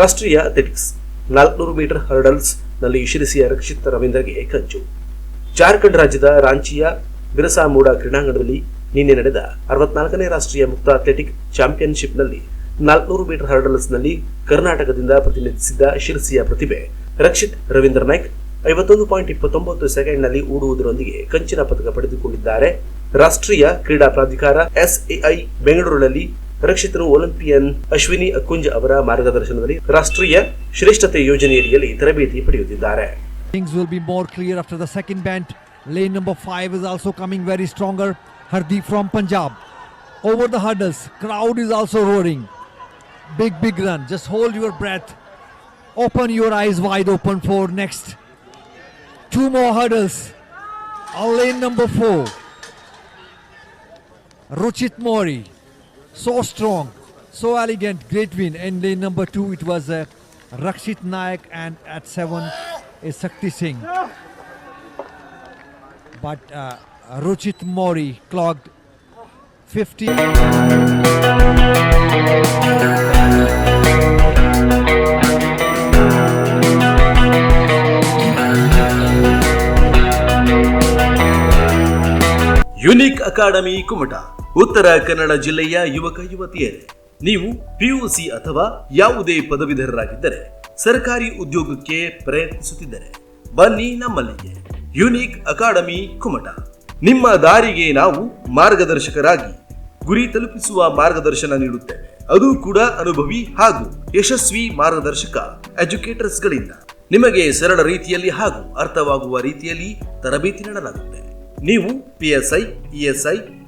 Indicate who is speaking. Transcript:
Speaker 1: ರಾಷ್ಟ್ರೀಯ ಅಥ್ಲೆಟಿಕ್ಸ್ ನಾಲ್ಕುನೂರು ಮೀಟರ್ ಹರ್ಡಲ್ಸ್ನಲ್ಲಿ ಶಿರಸಿಯ ರಕ್ಷಿತ್ ರವೀಂದ್ರಗೆ ಕಂಚು ಜಾರ್ಖಂಡ್ ರಾಜ್ಯದ ರಾಂಚಿಯ ಬಿರಸಾ ಮೂಡಾ ಕ್ರೀಡಾಂಗಣದಲ್ಲಿ ನಿನ್ನೆ ನಡೆದ ಅರವತ್ನಾಲ್ಕನೇ ರಾಷ್ಟ್ರೀಯ ಮುಕ್ತ ಅಥ್ಲೆಟಿಕ್ ಚಾಂಪಿಯನ್ಶಿಪ್ನಲ್ಲಿ ನಾಲ್ಕುನೂರು ಮೀಟರ್ ಹರ್ಡಲ್ಸ್ನಲ್ಲಿ ಕರ್ನಾಟಕದಿಂದ ಪ್ರತಿನಿಧಿಸಿದ್ದ ಶಿರಸಿಯ ಪ್ರತಿಭೆ ರಕ್ಷಿತ್ ರವೀಂದ್ರ ನಾಯ್ಕ್ ಐವತ್ತೊಂದು ಪಾಯಿಂಟ್ ಇಪ್ಪತ್ತೊಂಬತ್ತು ಸೆಕೆಂಡ್ನಲ್ಲಿ ಓಡುವುದರೊಂದಿಗೆ ಕಂಚಿನ ಪದಕ ಪಡೆದುಕೊಂಡಿದ್ದಾರೆ. ರಾಷ್ಟ್ರೀಯ ಕ್ರೀಡಾ ಪ್ರಾಧಿಕಾರ ಎಸ್ಎಐ ಬೆಂಗಳೂರಿನಲ್ಲಿ ರಕ್ಷಿತರು ಒಲಿಂಪಿಯನ್ ಅಶ್ವಿನಿ ಅಕುಂಜ್ ಅವರ ಮಾರ್ಗದರ್ಶನದಲ್ಲಿ ರಾಷ್ಟ್ರೀಯ ಶ್ರೇಷ್ಠತೆ ಯೋಜನೆಯಡಿಯಲ್ಲಿ ತರಬೇತಿ ಪಡೆಯುತ್ತಿದ್ದಾರೆ
Speaker 2: Things will be more clear after the second bend. Lane number five is also coming very stronger. Hardeep from Punjab. Over the hurdles. Crowd is also roaring. Big, big run. Just hold your breath. Open your eyes wide open for next. Two more hurdles. On lane number 4. Ruchit Mori. so strong, so elegant, great win. And in number two, it was uh, Rakshit Naik, and at seven is Sakti Singh. But uh, Ruchit Mori clogged 50.
Speaker 1: Unique Academy Kumata Uttara Kannada ಜಿಲ್ಲೆಯ ಯುವಕ ಯುವತಿಯರೇ, ನೀವು PUC ಅಥವಾ ಯಾವುದೇ ಪದವೀಧರರಾಗಿದ್ದರೆ, ಸರ್ಕಾರಿ ಉದ್ಯೋಗಕ್ಕೆ ಪ್ರಯತ್ನಿಸುತ್ತಿದ್ದರೆ, ಬನ್ನಿ ನಮ್ಮಲ್ಲಿಗೆ unique academy Kumta. ನಿಮ್ಮ ದಾರಿಗೆ ನಾವು ಮಾರ್ಗದರ್ಶಕರಾಗಿ ಗುರಿ ತಲುಪಿಸುವ ಮಾರ್ಗದರ್ಶನ ನೀಡುತ್ತೇವೆ. ಅದು ಕೂಡ ಅನುಭವಿ ಹಾಗೂ ಯಶಸ್ವಿ ಮಾರ್ಗದರ್ಶಕ ಎಜುಕೇಟರ್ಸ್ ಗಳಿಂದ ನಿಮಗೆ ಸರಳ ರೀತಿಯಲ್ಲಿ ಹಾಗೂ ಅರ್ಥವಾಗುವ ರೀತಿಯಲ್ಲಿ ತರಬೇತಿ ನೀಡಲಾಗುತ್ತೆ ನೀವು PSI ESI